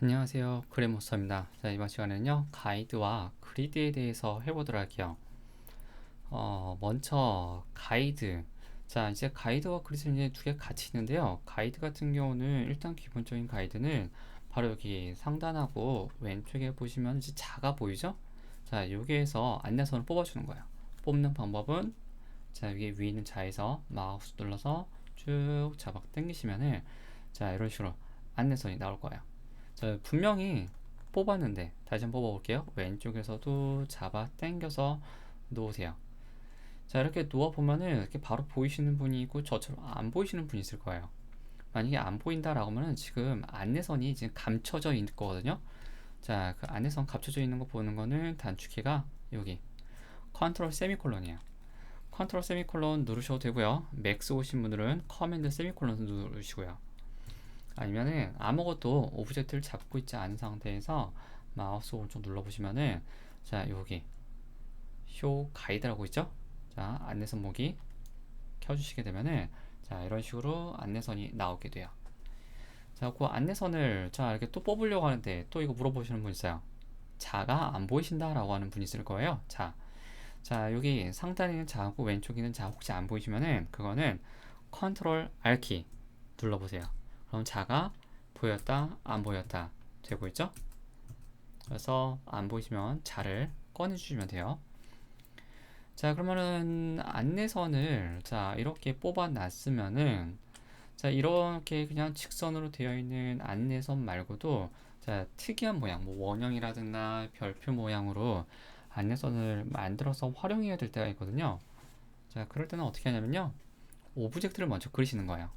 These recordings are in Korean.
안녕하세요. 그래모스입니다. 자, 이번 시간에는요, 가이드와 그리드에 대해서 해보도록 할게요. 어, 먼저, 가이드. 자, 이제 가이드와 그리드는 이제 두 개 같이 있는데요. 가이드 같은 경우는 일단 기본적인 가이드는 바로 여기 상단하고 왼쪽에 보시면 이제 자가 보이죠? 자, 여기에서 안내선을 뽑아주는 거예요. 뽑는 방법은, 자, 여기 위에 있는 자에서 마우스 눌러서 쭉 잡아 당기시면은, 자, 이런 식으로 안내선이 나올 거예요. 자, 분명히 뽑았는데 다시 한번 뽑아볼게요. 왼쪽에서도 잡아 당겨서 놓으세요. 자, 이렇게 놓아 보면은 이렇게 바로 보이시는 분이 있고 저처럼 안 보이시는 분이 있을 거예요. 만약에 안 보인다라고 하면은 지금 안내선이 지금 감춰져 있는 거거든요. 자, 그 안내선 감춰져 있는 거 보는 거는 단축키가 여기 컨트롤 세미콜론이에요. 컨트롤 세미콜론 누르셔도 되고요. 맥스 오신 분들은 커맨드 세미콜론 누르시고요. 아니면은 아무것도 오브젝트를 잡고 있지 않은 상태에서 마우스 오른쪽 눌러보시면은 자 여기 쇼 가이드라고 있죠? 자 안내선 모기 켜주시게 되면은 자 이런 식으로 안내선이 나오게 돼요. 자 그 안내선을 자 이렇게 또 뽑으려고 하는데 또 이거 물어보시는 분 있어요. 자가 안 보이신다 라고 하는 분이 있을 거예요. 자, 자 여기 상단에 있는 자하고 왼쪽에 있는 자 혹시 안 보이시면은 그거는 컨트롤 R키 눌러보세요 그럼 자가 보였다 안 보였다 되고 있죠? 그래서 안 보이시면 자를 꺼내 주시면 돼요. 자 그러면은 안내선을 자 이렇게 뽑아 놨으면은 자 이렇게 그냥 직선으로 되어 있는 안내선 말고도 자 특이한 모양 뭐 원형이라든가 별표 모양으로 안내선을 만들어서 활용해야 될 때가 있거든요. 자 그럴 때는 어떻게 하냐면요. 오브젝트를 먼저 그리시는 거예요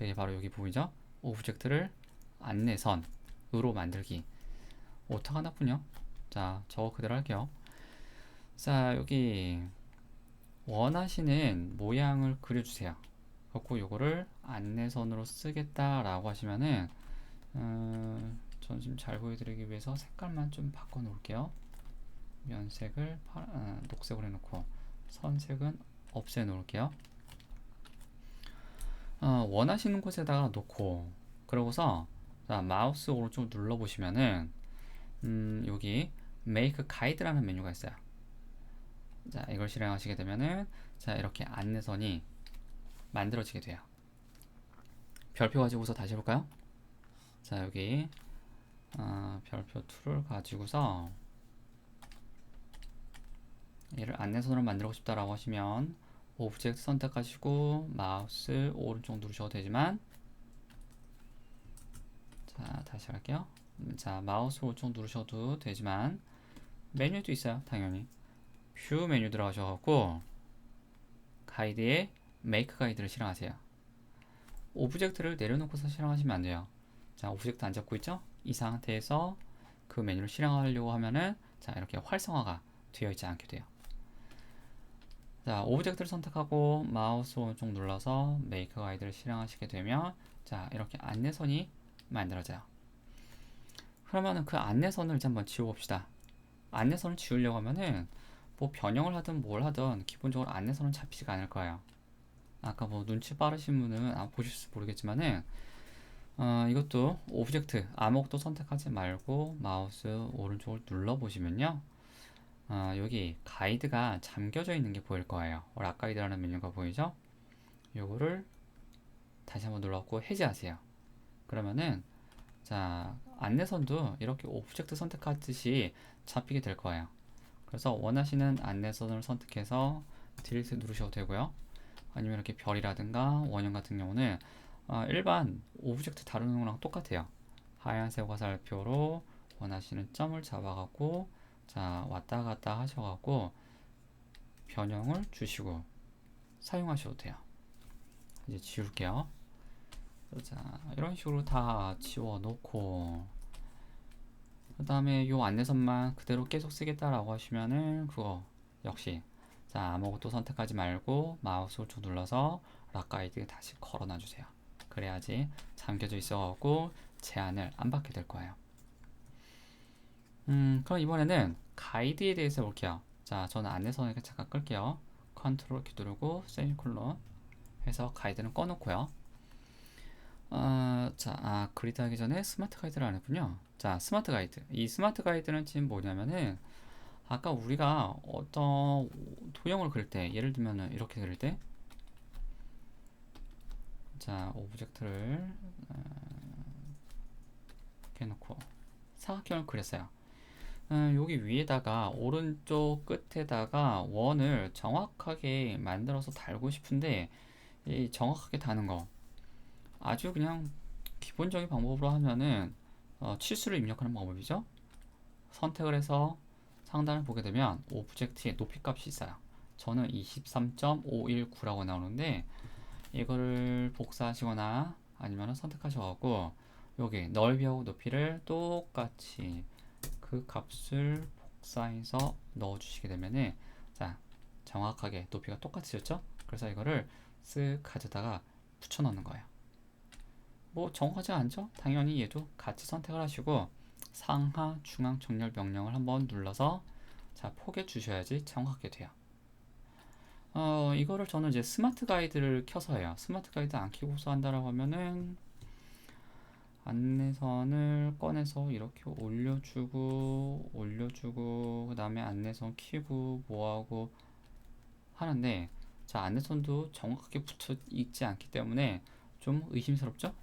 이게 바로 여기 보이죠? 오브젝트를 안내선으로 만들기. 오타가 나군요. 자, 저거 그대로 할게요. 자, 여기 원하시는 모양을 그려주세요. 그리고 요거를 안내선으로 쓰겠다라고 하시면은 음, 전 지금 잘 보여드리기 위해서 색깔만 좀 바꿔 놓을게요. 면색을 파, 아, 녹색으로 해놓고 선색은 없애 놓을게요. 어, 원하시는 곳에다가 놓고 그러고서 자, 마우스 오른쪽 눌러 보시면은 음, 여기 Make Guide라는 메뉴가 있어요. 자, 이걸 실행하시게 되면은 자, 이렇게 안내선이 만들어지게 돼요. 별표 가지고서 다시 해볼까요? 자, 여기 어, 별표 툴을 가지고서 얘를 안내선으로 만들고 싶다라고 하시면 오브젝트 선택하시고 마우스 오른쪽 누르셔도 되지만 자 다시 할게요. 자 마우스 오른쪽 누르셔도 되지만 메뉴도 있어요 당연히. 뷰 메뉴 들어가셔갖고 가이드에 메이크 가이드를 실행하세요. 오브젝트를 내려놓고서 실행하시면 안 돼요. 자 오브젝트 안 잡고 있죠? 이 상태에서 그 메뉴를 실행하려고 하면은 자 이렇게 활성화가 되어 있지 않게 돼요 자, 오브젝트를 선택하고 마우스 오른쪽 눌러서 메이크 가이드를 실행하시게 되면 자, 이렇게 안내선이 만들어져요. 그러면은 그 안내선을 이제 한번 지워봅시다. 안내선을 지우려고 하면은 뭐 변형을 하든 뭘 하든 기본적으로 안내선은 잡히지가 않을 거예요. 아까 뭐 눈치 빠르신 분은 아, 보실지 모르겠지만은 어, 이것도 오브젝트 아무것도 선택하지 말고 마우스 오른쪽을 눌러 보시면요. 어, 여기 가이드가 잠겨져 있는 게 보일 거예요. 락 가이드라는 메뉴가 보이죠? 요거를 다시 한번 눌렀고 해제하세요. 그러면은 자 안내선도 이렇게 오브젝트 선택하듯이 잡히게 될 거예요. 그래서 원하시는 안내선을 선택해서 딜리트 누르셔도 되고요. 아니면 이렇게 별이라든가 원형 같은 경우는 어, 일반 오브젝트 다루는 거랑 똑같아요. 하얀색 화살표로 원하시는 점을 잡아갖고 자 왔다 갔다 하셔갖고 변형을 주시고 사용하셔도 돼요. 이제 지울게요. 자 이런 식으로 다 지워 놓고 그 다음에 요 안내선만 그대로 계속 쓰겠다라고 하시면은 그거 역시 자 아무것도 선택하지 말고 마우스 오른쪽 눌러서 락 가이드 다시 걸어놔 주세요. 그래야지 잠겨져 있어갖고 제한을 안 받게 될 거예요 음, 그럼 이번에는 가이드에 대해서 볼게요. 자, 저는 안내선을 잠깐 끌게요. 컨트롤 키 누르고 세미콜론 해서 가이드는 꺼놓고요. 아, 자, 아, 그리드 하기 전에 스마트 가이드를 안 했군요. 자, 스마트 가이드. 이 스마트 가이드는 지금 뭐냐면은 아까 우리가 어떤 도형을 그릴 때 예를 들면은 이렇게 그릴 때 자, 오브젝트를 어, 이렇게 놓고 사각형을 그렸어요. 어, 여기 위에다가 오른쪽 끝에다가 원을 정확하게 만들어서 달고 싶은데 이 정확하게 다는 거 아주 그냥 기본적인 방법으로 하면은 어, 치수를 입력하는 방법이죠. 선택을 해서 상단을 보게 되면 오브젝트의 높이 값이 있어요. 저는 23.519라고 나오는데 이거를 복사하시거나 아니면 선택하셔갖고 여기 넓이하고 높이를 똑같이 그 값을 복사해서 넣어주시게 되면은 자 정확하게 높이가 똑같아졌죠? 그래서 이거를 쓱 가져다가 붙여 넣는 거예요. 뭐 정확하지 않죠? 당연히 얘도 같이 선택을 하시고 상하 중앙 정렬 명령을 한번 눌러서 자 포개 주셔야지 정확하게 돼요. 어 이거를 저는 이제 스마트 가이드를 켜서 해요. 스마트 가이드 안 켜고서 한다라고 하면은 안내선을 꺼내서 이렇게 올려주고 올려주고 그 다음에 안내선 키고 뭐하고 하는데 자 안내선도 정확하게 붙여 있지 않기 때문에 좀 의심스럽죠?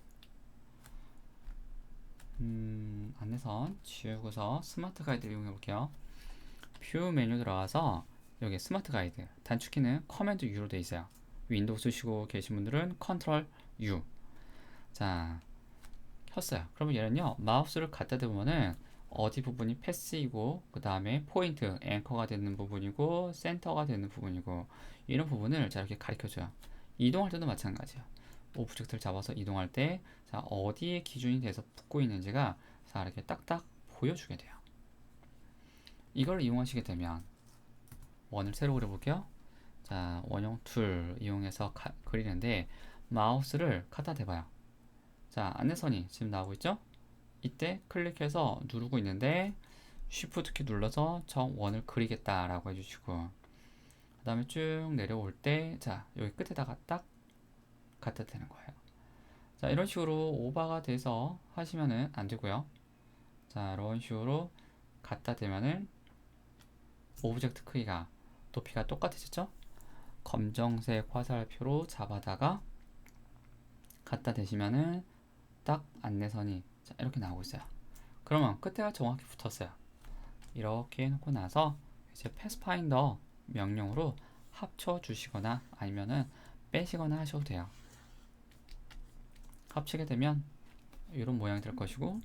음, 안내선 지우고서 스마트 가이드를 이용해 볼게요. 뷰 메뉴 들어가서 여기 스마트 가이드 단축키는 커맨드 U로 되어 있어요. 윈도우 쓰시고 계신 분들은 컨트롤 U. 자, 켰어요. 그러면 얘는요, 마우스를 갖다 대보면은 어디 부분이 패스이고, 그 다음에 포인트, 앵커가 되는 부분이고, 센터가 되는 부분이고, 이런 부분을 자, 이렇게 가르쳐 줘요. 이동할 때도 마찬가지예요. 오브젝트를 잡아서 이동할 때, 자, 어디에 기준이 돼서 붙고 있는지가, 자, 이렇게 딱딱 보여주게 돼요. 이걸 이용하시게 되면, 원을 새로 그려볼게요. 자, 원형 툴 이용해서 가, 그리는데, 마우스를 갖다 대봐요. 자, 안내선이 지금 나오고 있죠? 이때 클릭해서 누르고 있는데 Shift 키 눌러서 정 원을 그리겠다라고 해주시고 그 다음에 쭉 내려올 때 자, 여기 끝에다가 딱 갖다 대는 거예요. 자, 이런 식으로 오버가 돼서 하시면은 안 되고요. 자, 이런 식으로 갖다 대면은 오브젝트 크기가 높이가 똑같아졌죠? 검정색 화살표로 잡아다가 갖다 대시면은 딱 안내선이 자, 이렇게 나오고 있어요. 그러면 끝에가 정확히 붙었어요. 이렇게 해놓고 나서 이제 패스파인더 명령으로 합쳐 주시거나 아니면은 빼시거나 하셔도 돼요. 합치게 되면 이런 모양이 될 것이고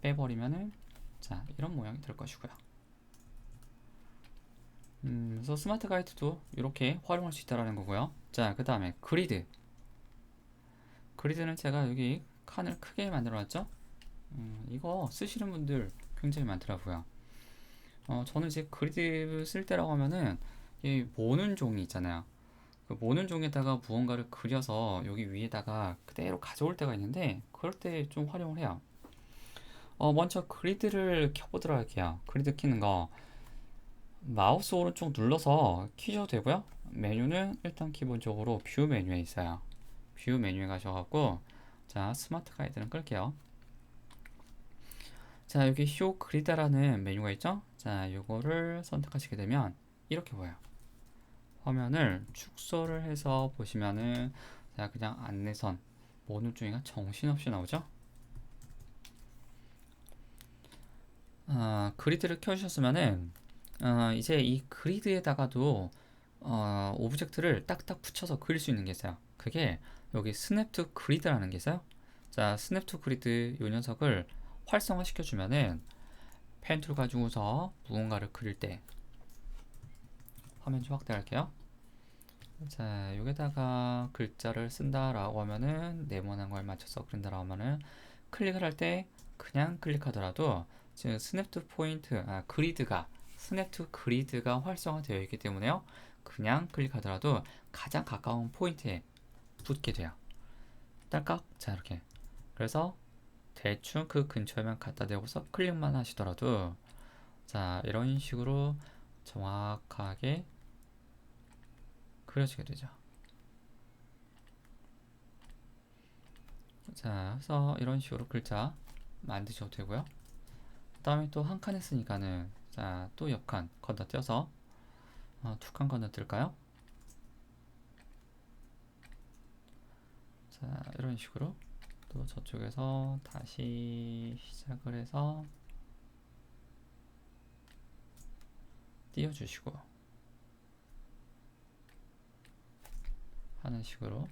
빼버리면은 자 이런 모양이 될 것이고요. 음, 그래서 스마트 가이드도 이렇게 활용할 수 있다라는 거고요. 자, 그 다음에 그리드. 그리드는 제가 여기 칸을 크게 만들어 놨죠? 음, 이거 쓰시는 분들 굉장히 많더라고요. 어, 저는 이제 그리드 쓸 때라고 하면은 이 모는 종이 있잖아요. 그 모는 종에다가 무언가를 그려서 여기 위에다가 그대로 가져올 때가 있는데 그럴 때 좀 활용을 해요. 어, 먼저 그리드를 켜보도록 할게요. 그리드 키는 거. 마우스 오른쪽 눌러서 키셔도 되고요. 메뉴는 일단 기본적으로 뷰 메뉴에 있어요. 뷰 메뉴에 가셔갖고 자, 스마트 가이드는 끌게요. 자, 여기 쇼 그리다라는 메뉴가 있죠? 자, 이거를 선택하시게 되면 이렇게 보여요. 화면을 축소를 해서 보시면은 자, 그냥 안내선 모든 중에가 정신없이 나오죠? 어, 그리드를 켜주셨으면은 어, 이제 이 그리드에다가도 어, 오브젝트를 딱딱 붙여서 그릴 수 있는 게 있어요. 그게 여기 스냅 투 그리드라는 게 있어요. 자, 스냅 투 그리드 요 녀석을 활성화 시켜주면은 펜툴 가지고서 무언가를 그릴 때 화면 좀 확대할게요. 자, 여기다가 글자를 쓴다라고 하면은 네모난 걸 맞춰서 그린다라고 하면은 클릭을 할 때 그냥 클릭하더라도 지금 스냅 투 포인트, 아, 그리드가 스냅 투 그리드가 활성화되어 있기 때문에요. 그냥 클릭하더라도 가장 가까운 포인트에 붙게 돼요. 딸깍 자 이렇게 그래서 대충 그 근처에만 갖다 대고서 클릭만 하시더라도 자 이런 식으로 정확하게 그려지게 되죠. 자, 그래서 이런 식으로 글자 만드셔도 되고요. 그다음에 또 한 칸 했으니까는 자, 또 옆 칸 건너뛰어서 어, 두칸 건너뛸까요? 자, 이런 식으로 또 저쪽에서 다시 시작을 해서 띄워주시고 하는 식으로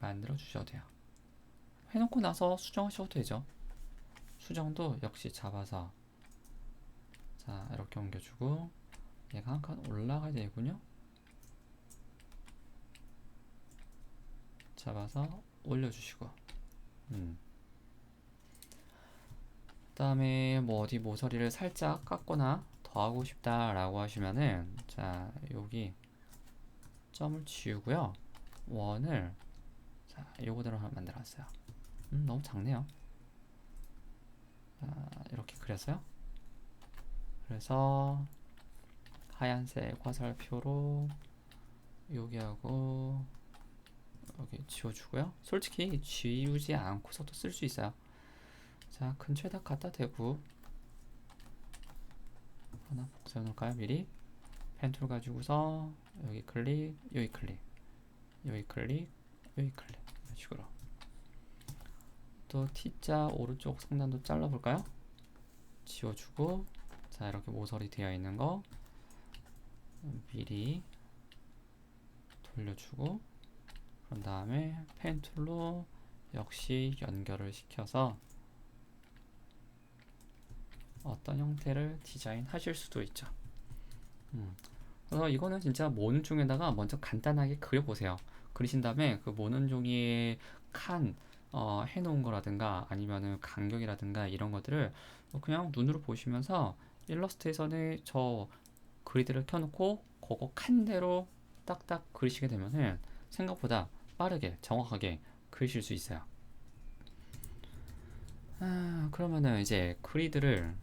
만들어 주셔도 돼요. 해놓고 나서 수정하셔도 되죠. 수정도 역시 잡아서 자 이렇게 옮겨주고 얘가 한 칸 올라가야 되군요. 잡아서 올려주시고. 음. 그 다음에 뭐 어디 모서리를 살짝 깎거나 더하고 싶다 라고 하시면은 자 여기 점을 지우고요. 원을 자 요거대로 하나 만들었어요. 음 너무 작네요. 자 이렇게 그렸어요. 그래서 하얀색 화살표로 여기하고 여기 지워주고요. 솔직히 지우지 않고서도 쓸 수 있어요. 자 근처에다 갖다 대고 하나 복사해 놓을까요? 미리? 펜툴 가지고서 여기 클릭 여기 클릭 여기 클릭 여기 클릭. 이런 식으로. 또 T자 오른쪽 상단도 잘라 볼까요? 지워주고 자 이렇게 모서리 되어 있는 거 미리 돌려주고 그런 다음에 펜 툴로 역시 연결을 시켜서 어떤 형태를 디자인 하실 수도 있죠. 음. 그래서 이거는 진짜 모는 종에다가 먼저 간단하게 그려보세요. 그리신 다음에 그 모는 종이의 칸 어, 해놓은 거라든가 아니면은 간격이라든가 이런 것들을 그냥 눈으로 보시면서 일러스트에서는 저 그리드를 켜놓고 그거 칸대로 딱딱 그리시게 되면은 생각보다 빠르게 정확하게 그리실 수 있어요. 아, 그러면은 이제 그리드를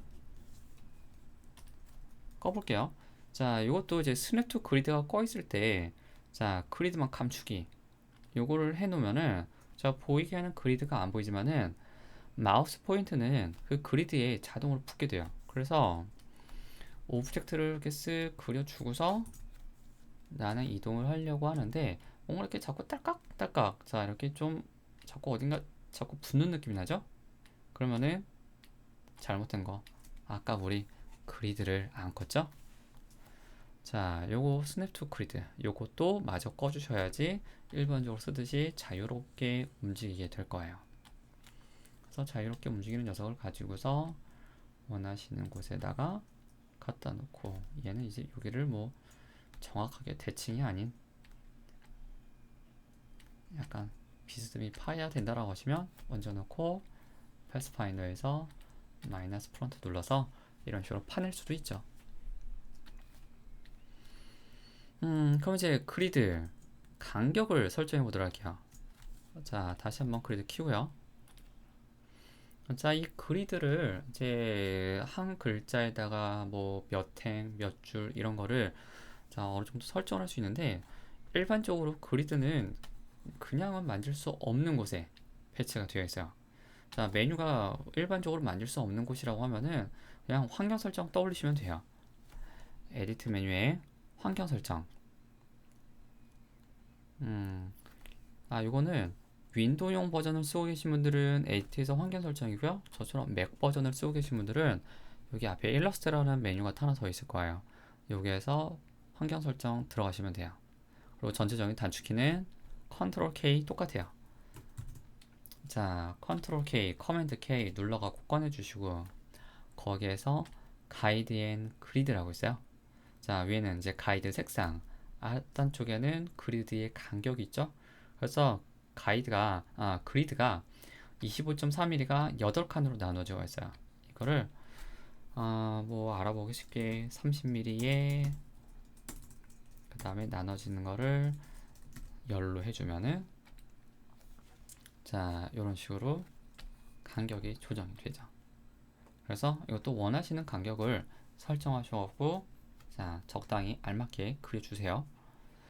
꺼볼게요. 자, 이것도 이제 스냅 투 그리드가 꺼 있을 때, 자, 그리드만 감추기. 요거를 해 놓으면은, 자, 보이게 하는 그리드가 안 보이지만은, 마우스 포인트는 그 그리드에 자동으로 붙게 돼요. 그래서, 오브젝트를 이렇게 쓱 그려주고서, 나는 이동을 하려고 하는데, 뭔가 이렇게 자꾸 딸깍딸깍, 자, 이렇게 좀, 자꾸 어딘가, 자꾸 붙는 느낌이 나죠? 그러면은, 잘못된 거. 아까 우리 그리드를 안 껐죠? 자, 요거 스냅 투 그리드 요것도 마저 꺼주셔야지 일반적으로 쓰듯이 자유롭게 움직이게 될 거예요. 그래서 자유롭게 움직이는 녀석을 가지고서 원하시는 곳에다가 갖다 놓고 얘는 이제 여기를 뭐 정확하게 대칭이 아닌 약간 비스듬히 파야 된다라고 하시면 먼저 놓고 패스파인더에서 마이너스 프론트 눌러서 이런 식으로 파낼 수도 있죠. 음, 그럼 이제 그리드 간격을 설정해 보도록 할게요. 자, 다시 한번 그리드 키고요. 자, 이 그리드를 이제 한 글자에다가 뭐 몇 행, 몇 줄 이런 거를 자, 어느 정도 설정을 할수 있는데 일반적으로 그리드는 그냥은 만질 수 없는 곳에 배치가 되어 있어요. 자, 메뉴가 일반적으로 만질 수 없는 곳이라고 하면은 그냥 환경 설정 떠올리시면 돼요. 에디트 메뉴에 환경 설정. 음, 아, 이거는 윈도우용 버전을 쓰고 계신 분들은 에디트에서 환경 설정이고요. 저처럼 맥 버전을 쓰고 계신 분들은 여기 앞에 일러스트라는 메뉴가 하나 더 있을 거예요. 여기에서 환경 설정 들어가시면 돼요. 그리고 전체적인 단축키는 컨트롤 K 똑같아요. 자, 컨트롤 K, 커맨드 K 눌러갖고 꺼내주시고 거기에서 가이드 앤 그리드라고 있어요. 자, 위에는 이제 가이드 색상, 하단 쪽에는 그리드의 간격이 있죠. 그래서 가이드가 아, 그리드가 25.3mm가 8칸으로 나눠져 있어요. 이거를 어, 뭐 알아보기 쉽게 30mm에 그 다음에 나눠지는 거를 열로 해주면은 자 이런 식으로 간격이 조정이 되죠. 그래서 이것도 원하시는 간격을 설정하셔갖고 자 적당히 알맞게 그려주세요.